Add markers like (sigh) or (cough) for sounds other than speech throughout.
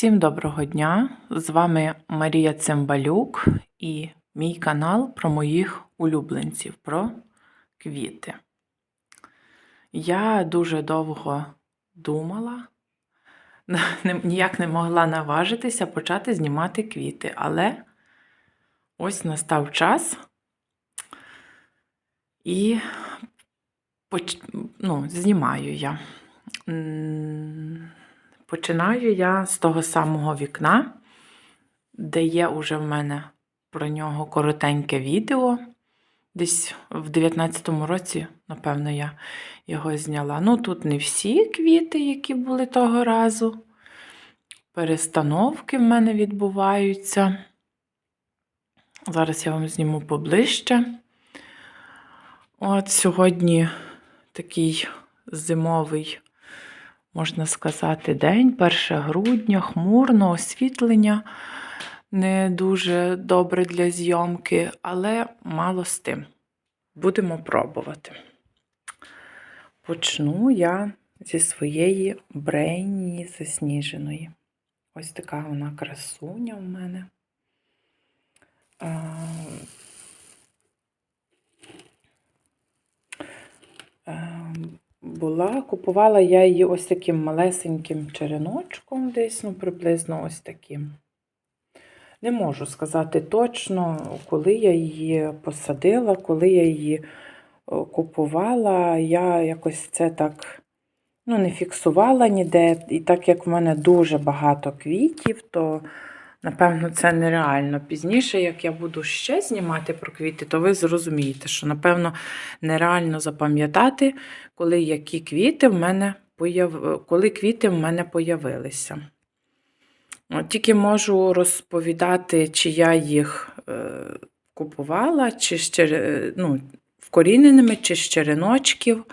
Всім доброго дня! З вами Марія Цимбалюк і мій канал про моїх улюбленців, про квіти. Я дуже довго думала, (laughs) ніяк не могла наважитися почати знімати квіти, але ось настав час і ну, знімаю я. Починаю я з того самого вікна, де є уже в мене про нього коротеньке відео. Десь в 19-му році, напевно, я його зняла. Ну, тут не всі квіти, які були того разу. Перестановки в мене відбуваються. Зараз я вам зніму поближче. От сьогодні такий зимовий можна сказати, день, 1 грудня, хмурно, освітлення не дуже добре для зйомки, але мало з тим. Будемо пробувати. Почну я зі своєї брейні засніженої. Ось така вона красуня в мене. А, Ем, була, купувала я її ось таким малесеньким череночком, десь, ну, приблизно ось таким. Не можу сказати точно, коли я її посадила, коли я її купувала. Я якось це так ну, не фіксувала ніде. І так як в мене дуже багато квітів, то Напевно, це нереально. Пізніше, як я буду ще знімати про квіти, то ви зрозумієте, що, напевно, нереально запам'ятати, коли які квіти в мене появ... коли квіти в мене появилися. Тільки можу розповідати, чи я їх е, купувала, чи з чере- ну, вкоріненими, чи з череночків.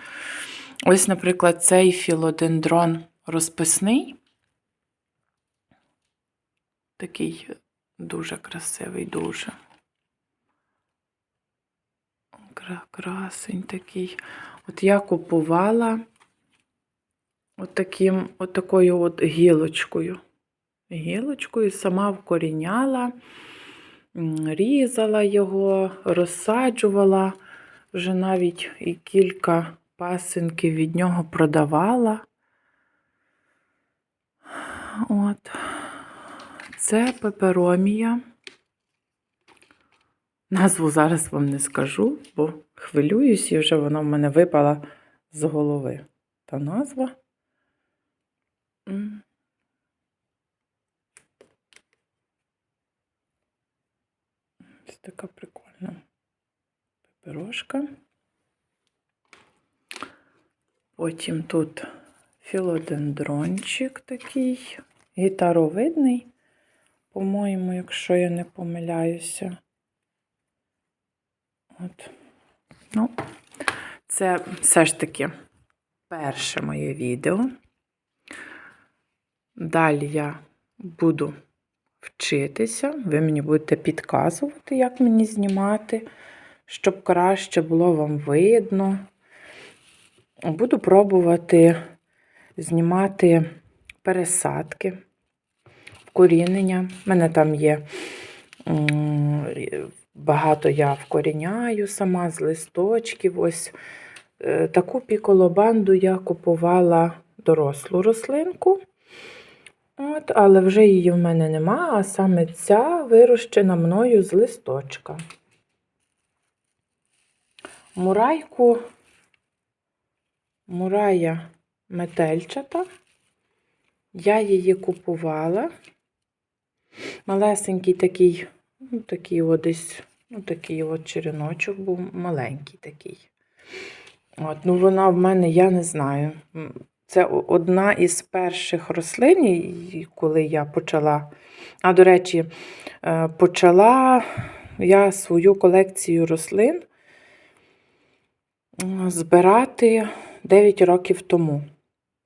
Ось, наприклад, цей філодендрон розписний. Такий дуже красивий, дуже. Красень такий. От я купувала от таким, от такою от гілочкою. Гілочкою сама вкоріняла, різала його, розсаджувала, вже навіть і кілька пасинків від нього продавала. От. Це пеперомія. Назву зараз вам не скажу, бо хвилююсь і вже вона в мене випала з голови. Та назва. Ось така прикольна пеперошка. Потім тут філодендрончик такий, гітаровидний, по-моєму, якщо я не помиляюся. От. Ну, це все ж таки перше моє відео. Далі я буду вчитися, ви мені будете підказувати, як мені знімати, щоб краще було вам видно. Буду пробувати знімати пересадки, вкорінення. У мене там є багато я вкоріняю сама з листочків. Ось е, таку піколобанду я купувала дорослу рослинку. От, але вже її в мене нема, а саме ця вирощена мною з листочка. Мурайку, мурая метельчата. Я її купувала. Малесенький такий, ну, такий от десь, ну, такий от череночок був маленький такий. От, ну вона в мене, я не знаю. Це одна із перших рослин, коли я почала. А, до речі, е, почала я свою колекцію рослин збирати 9 років тому.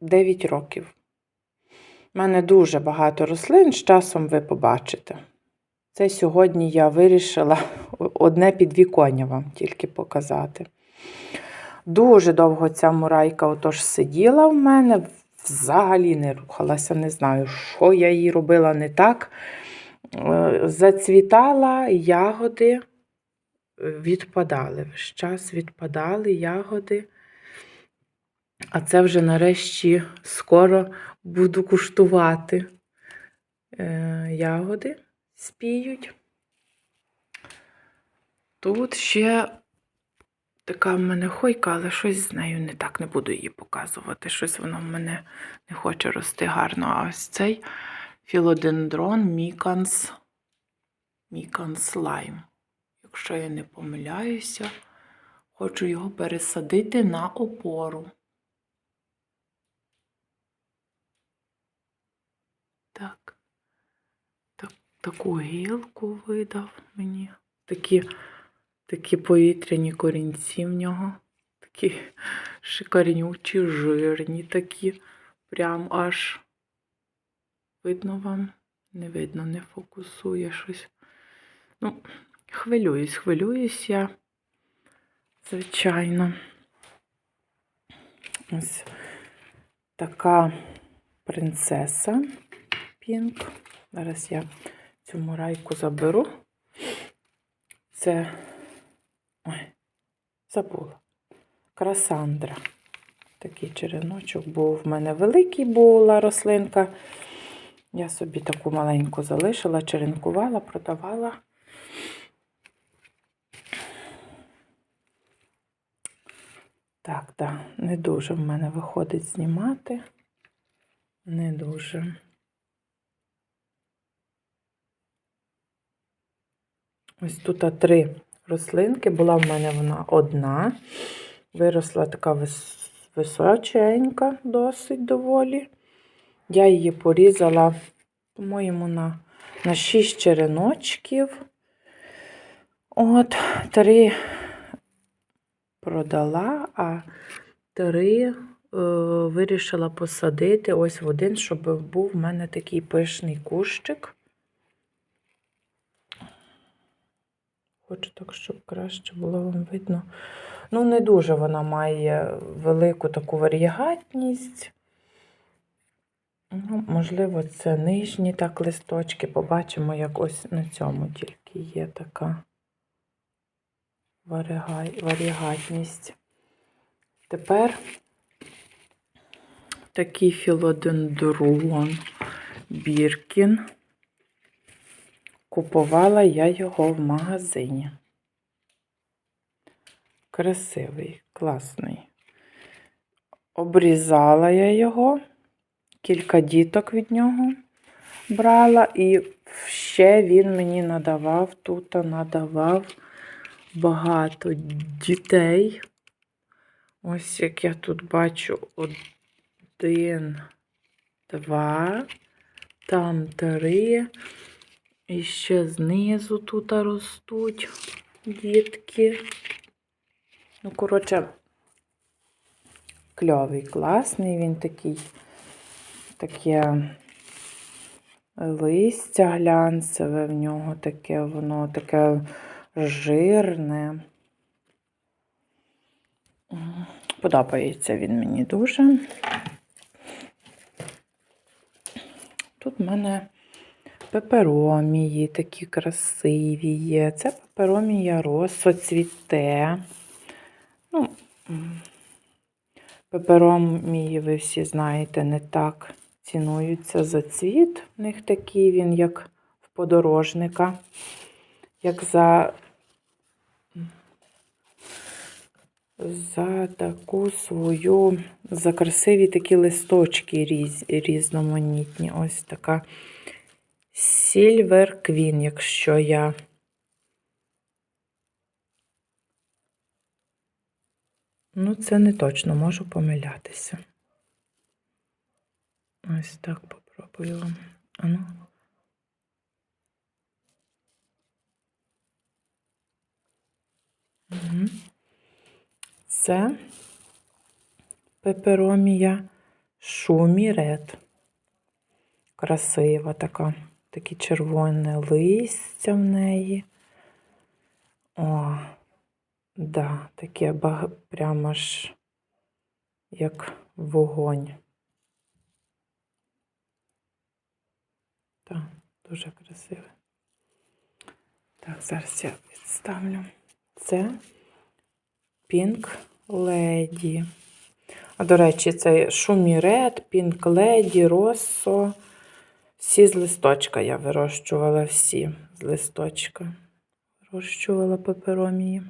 9 років. У мене дуже багато рослин, з часом ви побачите. Це сьогодні я вирішила (laughs) одне підвіконня вам тільки показати. Дуже довго ця мурайка отож сиділа в мене, взагалі не рухалася, не знаю, що я їй робила не так. Е, Зацвітала ягоди, відпадали. Весь час відпадали ягоди. А це вже нарешті скоро буду куштувати. Е, ягоди спіють. Тут ще така в мене хойка, але щось з нею не так не буду її показувати. Щось воно в мене не хоче рости гарно. А ось цей філодендрон Міканс, Міканс Лайм. Якщо я не помиляюся, хочу його пересадити на опору. Так. так таку гілку видав мені. Такі, такі повітряні корінці в нього. Такі шикарнючі, жирні такі. Прям аж видно вам? Не видно, не фокусує щось. Ну, хвилююсь, хвилююсь я, звичайно. Ось така принцеса Пінк. Зараз я цю мурайку заберу. Це. Ой, забула. Красандра. Такий череночок був. В мене великий була рослинка. Я собі таку маленьку залишила, черенкувала, продавала. Так, так, не дуже в мене виходить знімати. Не дуже. Ось тут три рослинки. Була в мене вона одна. Виросла така височенька, досить доволі. Я її порізала, по-моєму, на, на 6 череночків. От, три продала, а три е, вирішила посадити ось в один, щоб був в мене такий пишний кущик. Хочу так, щоб краще було вам видно. Ну, не дуже вона має велику таку варігатність. Ну, Можливо, це нижні так листочки. Побачимо, як ось на цьому тільки є така варігатність. Тепер такий філодендрон Біркін. Купувала я його в магазині. Красивий, класний. Обрізала я його, кілька діток від нього брала, і ще він мені надавав, тут надавав багато дітей. Ось як я тут бачу один, два, там три. І ще знизу тут ростуть дітки. Ну, коротше, кльовий, класний, він такий, таке листя глянцеве в нього таке, воно таке жирне. Подобається він мені дуже. Тут в мене пеперомії такі красиві є. Це пеперомія розсоцвіте. Ну, пеперомії, ви всі знаєте, не так цінуються за цвіт. В них такий він, як в подорожника, як за за таку свою, за красиві такі листочки різ, різноманітні. Ось така Silver Queen, якщо я. Ну, це не точно можу помилятися. Ось так попробую. Ану. Угу. Це пеперомія шумірет. Красива така, таке червоне листя в неї. О, да, таке баг... прямо ж як вогонь. Так, дуже красиве. Так, зараз я відставлю. Це Pink Lady. А, до речі, це шумірет, Pink Lady, Rosso. Всі з листочка я вирощувала всі з листочка. Вирощувала пеперомії.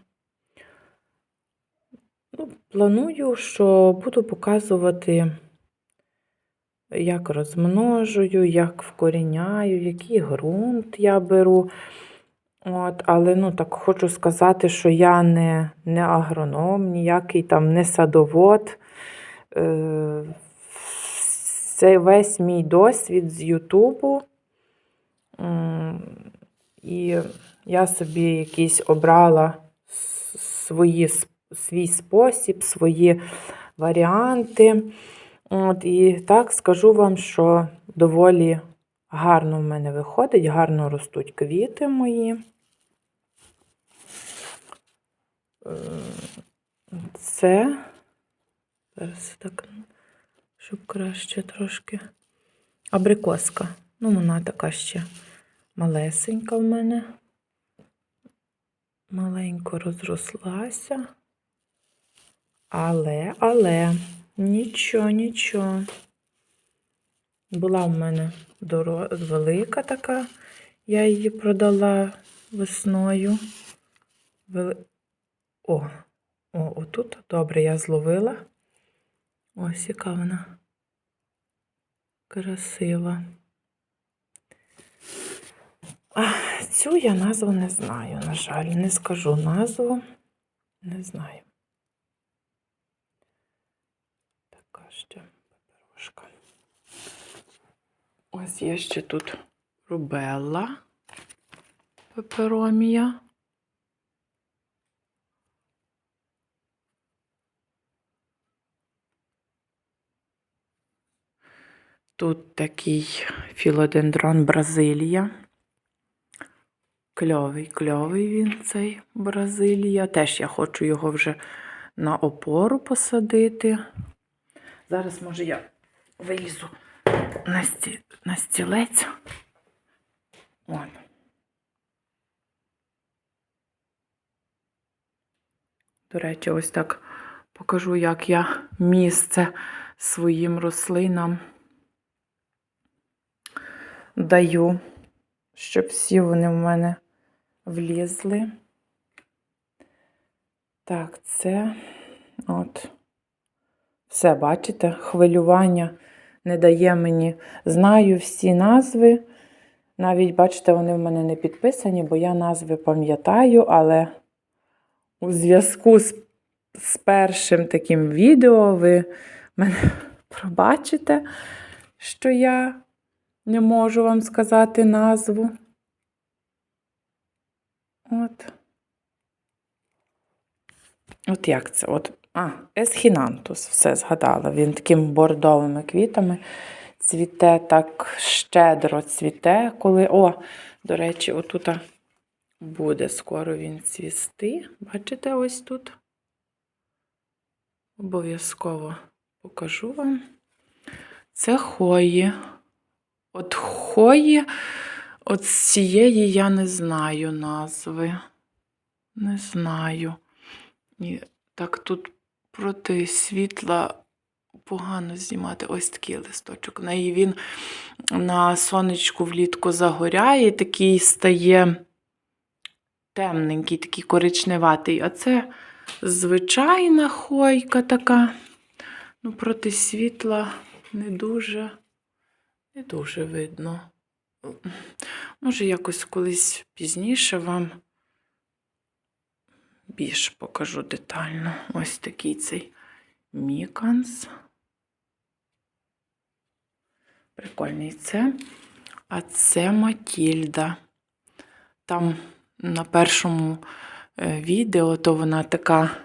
Ну, планую, що буду показувати, як розмножую, як вкоріняю, який ґрунт я беру. От, але ну, так хочу сказати, що я не, не агроном, ніякий там не садовод. Е, Це весь мій досвід з Ютубу. І я собі якийсь обрала свої, свій спосіб, свої варіанти. От, і так скажу вам, що доволі гарно в мене виходить, гарно ростуть квіти мої. Це зараз так, щоб краще трошки. Абрикоска. Ну, вона така ще малесенька в мене. Маленько розрослася. Але, але, нічого, нічого. Була в мене доро- велика така, я її продала весною. Вели... О, о, отут добре я зловила. Ось яка вона красива. А, цю я назву не знаю, на жаль, не скажу назву. Не знаю. Така ще пеперошка. Ось є ще тут рубелла, пеперомія. Тут такий філодендрон Бразилія. Кльовий, кльовий він цей Бразилія. Теж я хочу його вже на опору посадити. Зараз, може, я вилізу на, сті... на стілець. От. До речі, ось так покажу, як я місце своїм рослинам даю, щоб всі вони в мене влізли. Так, це от. Все, бачите, хвилювання не дає мені. Знаю всі назви. Навіть, бачите, вони в мене не підписані, бо я назви пам'ятаю, але у зв'язку з, з першим таким відео ви мене (laughs) пробачите, що я не можу вам сказати назву. От. От як це? От. А, есхінантус, все згадала. Він такими бордовими квітами цвіте так щедро цвіте, коли. О, до речі, отут буде скоро він цвісти. Бачите, ось тут? Обов'язково покажу вам. Це хої. От хої, от цієї я не знаю назви. Не знаю. І так тут проти світла погано знімати ось такий листочок. В неї він на сонечку влітку загоряє, такий стає темненький, такий коричневатий. А це звичайна хойка така. Ну, проти світла не дуже, не дуже видно. Може, якось колись пізніше вам більш покажу детально. Ось такий цей міканс. Прикольний це. А це Матільда. Там на першому е, відео, то вона така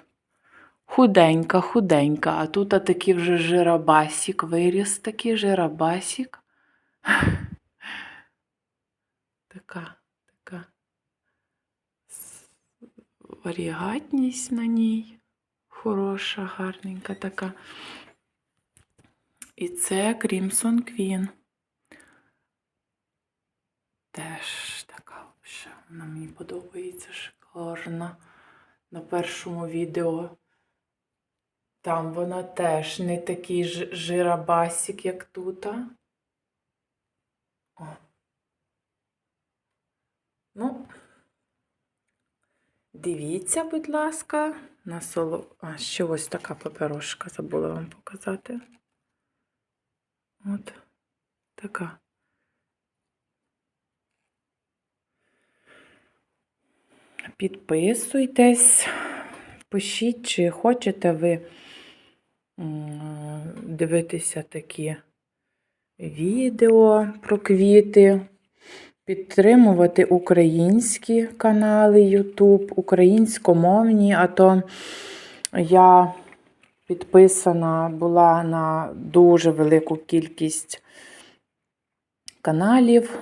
худенька, худенька, а тут а такий вже жирабасік виріс, такий жирабасік. (sighs) Така, така варігатність на ній. Хороша, гарненька така. І це Crimson Queen. теж така ще, вона мені подобається шикарна. На першому відео. Там вона теж не такий жирабасік, як тут. Ну, дивіться, будь ласка, на соло. А, ще ось така паперошка, забула вам показати. От така. Підписуйтесь, пишіть, чи хочете ви дивитися такі відео про квіти, підтримувати українські канали YouTube, українськомовні, а то я підписана була на дуже велику кількість каналів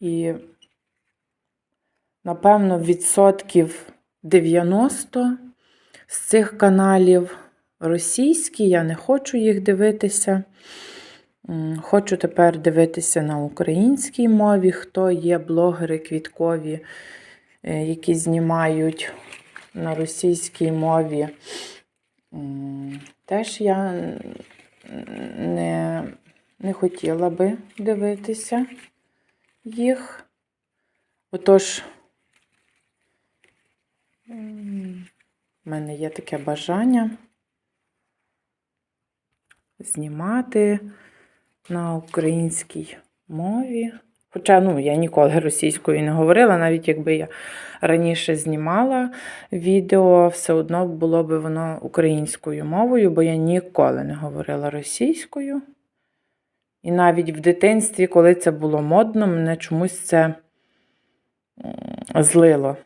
і напевно, відсотків 90 з цих каналів російські. Я не хочу їх дивитися. Хочу тепер дивитися на українській мові, хто є блогери квіткові, е, які знімають на російській мові. Теж я не, не хотіла би дивитися їх. Отож, в мене є таке бажання знімати на українській мові. Хоча ну, я ніколи російською не говорила, навіть якби я раніше знімала відео, все одно було б воно українською мовою, бо я ніколи не говорила російською. І навіть в дитинстві, коли це було модно, мене чомусь це злило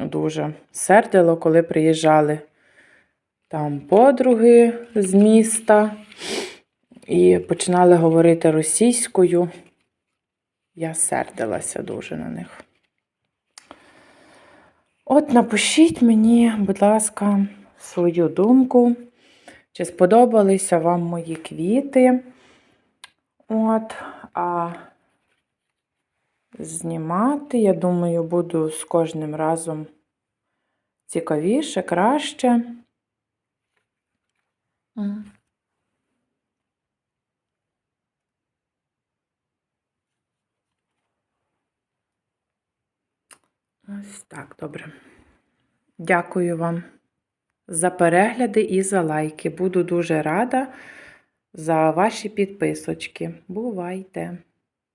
дуже. Сердило, коли приїжджали там подруги з міста і починали говорити російською. Я сердилася дуже на них. От напишіть мені, будь ласка, свою думку, чи сподобалися вам мої квіти. От, а знімати, я думаю, буду з кожним разом цікавіше, краще. Ось так, добре. Дякую вам за перегляди і за лайки. Буду дуже рада за ваші підписочки. Бувайте!